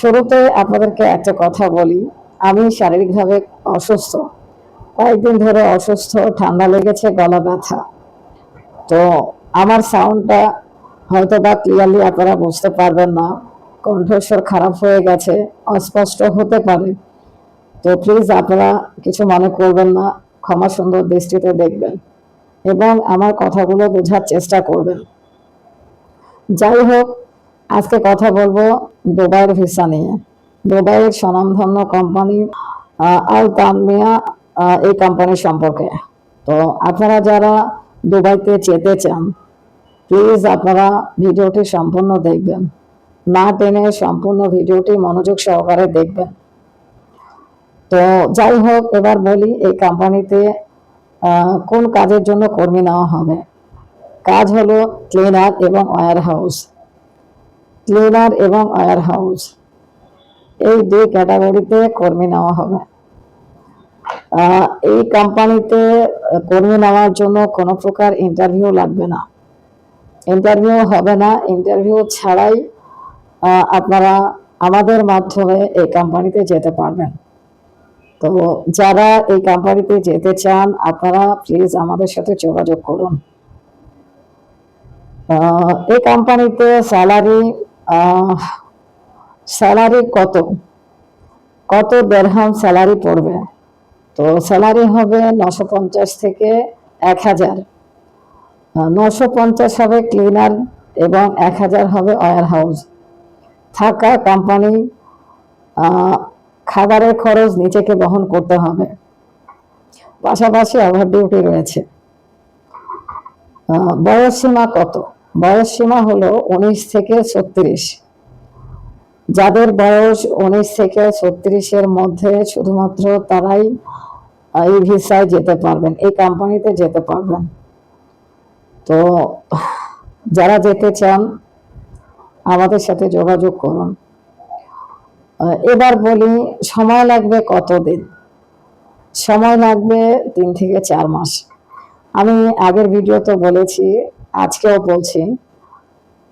শুরুতে আপনাদেরকে একটা কথা বলি। আমি শারীরিকভাবে অসুস্থ। কয়েকদিন ধরে অসুস্থ, ঠান্ডা লেগেছে, গলা ব্যথা। তো আমার সাউন্ডটা হয়তো বা ক্লিয়ারলি আপনারা বুঝতে পারবেন না। কণ্ঠস্বর খারাপ হয়ে গেছে, অস্পষ্ট হতে পারে। তো প্লিজ আপনারা কিছু মনে করবেন না, ক্ষমা সুন্দর দৃষ্টিতে দেখবেন এবং আমার কথাগুলো বোঝার চেষ্টা করবেন। যাই হোক আজকে কথা বলব দুবাইয়ের ভিসা নিয়ে। দুবাইয়ের স্বনামধন্য কোম্পানি আল তানমিয়া এই কোম্পানি সম্পর্কে। তো আপনারা যারা দুবাইতে যেতে চান প্লিজ আপনারা ভিডিওটি সম্পূর্ণ দেখবেন। না টেনে সম্পূর্ণ ভিডিওটি মনোযোগ সহকারে দেখবেন। তো যাই হোক, এবার বলি এই কোম্পানিতে কোন কাজের জন্য কর্মী নেওয়া হবে। কাজ হলো ক্লিনার এবং ওয়্যার হাউস ক্লিনার এবং ওয়্যার হাউস। এই দুই ক্যাটাগরিতে কর্মী নেওয়া হবে। এই কোম্পানিতে কর্মী নেওয়ার জন্য কোনো প্রকার ইন্টারভিউ লাগবে না। ইন্টারভিউ হবে না। ইন্টারভিউ ছাড়াই আপনারা আমাদের মাধ্যমে এই কোম্পানিতে যেতে পারবেন। তো যারা এই কোম্পানিতে যেতে চান, আপনারা প্লিজ আমাদের সাথে যোগাযোগ করুন। এই কোম্পানিতে স্যালারি স্যালারি কত? কত দেড়হাম স্যালারি পড়বে? তো স্যালারি হবে নশো পঞ্চাশ থেকে এক হাজার। নশো পঞ্চাশ হবে ক্লিনার এবং এক হাজার হবে ওয়ার হাউস থাকা কোম্পানি খাবারের খরচ নিজেকে বহন করতে হবে। পাশাপাশি ওভার ডিউটি রয়েছে। বয়স সীমা কত? বয়স সীমা হলো উনিশ থেকে ছত্রিশ। যাদের বয়স উনিশ থেকে ছত্রিশের মধ্যে শুধুমাত্র তারাই এই ভিসায় যেতে পারবেন, এই কোম্পানিতে যেতে পারবেন। তো যারা যেতে চান, আমাদের সাথে যোগাযোগ করুন। এবার বলি, সময় লাগবে কতদিন? সময় লাগবে তিন থেকে চার মাস। আমি আগের ভিডিওতে বলেছি আজকেও বলছি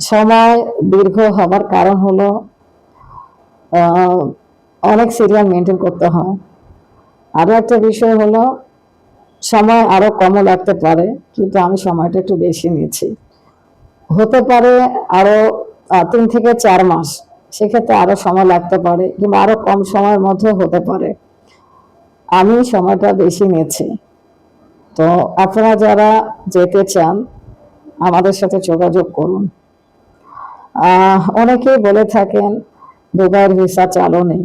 সময় দীর্ঘ হবার কারণ হলো অনেক সিরিয়াল মেনটেন করতে হয়। আরও একটা বিষয় হলো সময় আরও কমও লাগতে পারে কিন্তু আমি সময়টা একটু বেশি নিয়েছি হতে পারে আরও আহ, তিন থেকে চার মাস সেক্ষেত্রে আরও সময় লাগতে পারে কিংবা আরও কম সময়ের মধ্যে হতে পারে। আমি সময়টা বেশি নিয়েছি তো আপনারা যারা যেতে চান আমাদের সাথে যোগাযোগ করুন। অনেকেই বলে থাকেন, দুবাইয়ের ভিসা চালু নেই।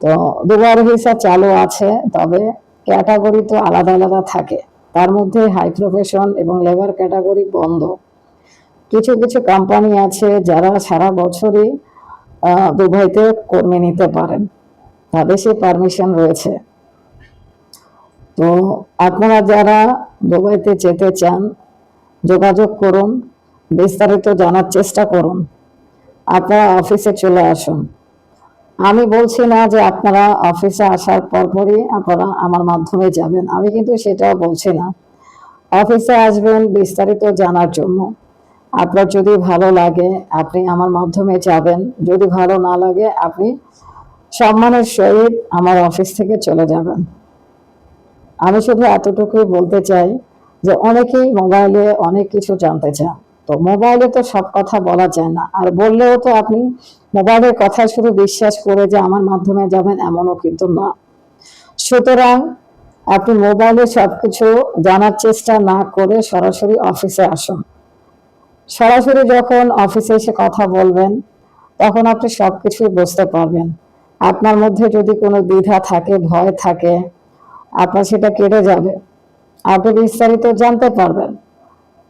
তো দুবাইয়ের ভিসা চালু আছে, তবে ক্যাটাগরি তো আলাদা আলাদা থাকে। তার মধ্যে হাই প্রফেশন এবং লেবার ক্যাটাগরি বন্ধ। কিছু কিছু কোম্পানি আছে যারা সারা বছরই দুবাইতে কর্মী নিতে পারেন। তাদের সেই পারমিশন রয়েছে। তো আপনারা যারা দুবাইতে যেতে চান যোগাযোগ করুন, বিস্তারিত জানার চেষ্টা করুন। আপনারা অফিসে চলে আসুন। আমি বলছি না যে আপনারা অফিসে আসার পরপরই আপনারা আমার মাধ্যমে যাবেন। আমি কিন্তু সেটাও বলছি না। অফিসে আসবেন বিস্তারিত জানার জন্য। আপনার যদি ভালো লাগে, আপনি আমার মাধ্যমে যাবেন। যদি ভালো না লাগে, আপনি সম্মানের সহিত আমার অফিস থেকে চলে যাবেন। আমি শুধু এতটুকুই বলতে চাই যে অনেকেই মোবাইলে অনেক কিছু জানতে চান। তো মোবাইলে তো সব কথা বলা যায় না। আর বললেও তো আপনি মোবাইলের কথা শুধু বিশ্বাস করে যে আমার মাধ্যমে যাবেন এমনও কিন্তু না। সুতরাং আপনি মোবাইলে সবকিছু জানার চেষ্টা না করে সরাসরি অফিসে আসুন। সরাসরি যখন অফিসে এসে কথা বলবেন, তখন আপনি সবকিছুই বুঝতে পারবেন। আপনার মধ্যে যদি কোনো দ্বিধা থাকে, ভয় থাকে, আপনার সেটা কেটে যাবে। আপনি বিস্তারিত জানতে পারবেন।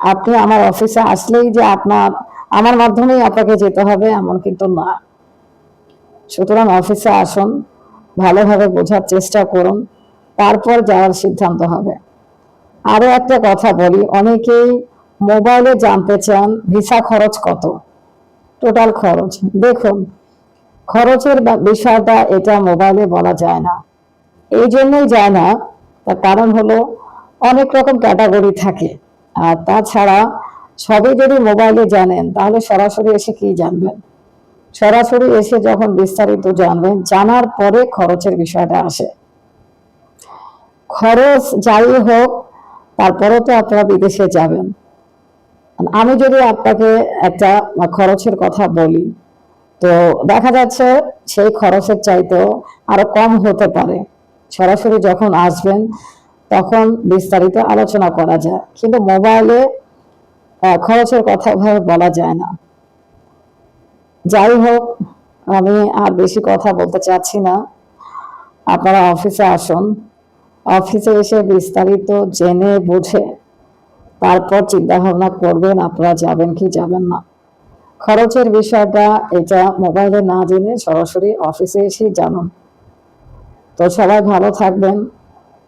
আপনি আমার অফিসে আসলেই যে আপনার, আমার মাধ্যমেই আপনাকে যেতে হবে এমন কিন্তু না। সুতরাং অফিসে আসুন, ভালোভাবে বোঝার চেষ্টা করুন, তারপর যাওয়ার সিদ্ধান্ত হবে। আরও একটা কথা বলি, অনেকেই মোবাইলে জানতে চান ভিসা খরচ কত? টোটাল খরচ। দেখুন, খরচের বিষয়টা এটা মোবাইলে বলা যায় না। এই জন্যই যায় না, তার কারণ হলো অনেক রকম ক্যাটাগরি থাকে। আর তাছাড়া সবই যদি মোবাইলে জানেন, তাহলে সরাসরি এসে কি জানবেন? সরাসরি এসে যখন বিস্তারিত জানবেন, জানার পরে খরচের বিষয়টা আসে। খরচ যাই হোক, তারপরেও তো আপনারা বিদেশে যাবেন। আমি যদি আপনাকে একটা খরচের কথা বলি, তো দেখা যাচ্ছে সেই খরচের চাইতেও আরও কম হতে পারে। সরাসরি যখন আসবেন তখন বিস্তারিত আলোচনা করা যায়। কিন্তু মোবাইলে খরচের কথা ভাবে বলা যায় না। যাই হোক, আমি আর বেশি কথা বলতে চাচ্ছি না। আপনারা অফিসে আসুন। অফিসে এসে বিস্তারিত জেনে বুঝে তারপর চিন্তা ভাবনা করবেন, আপনারা যাবেন কি যাবেন না। খরচের বিষয়টা এটা মোবাইলে না জেনে সরাসরি অফিসে এসে জানুন। তো সবাই ভালো থাকবেন।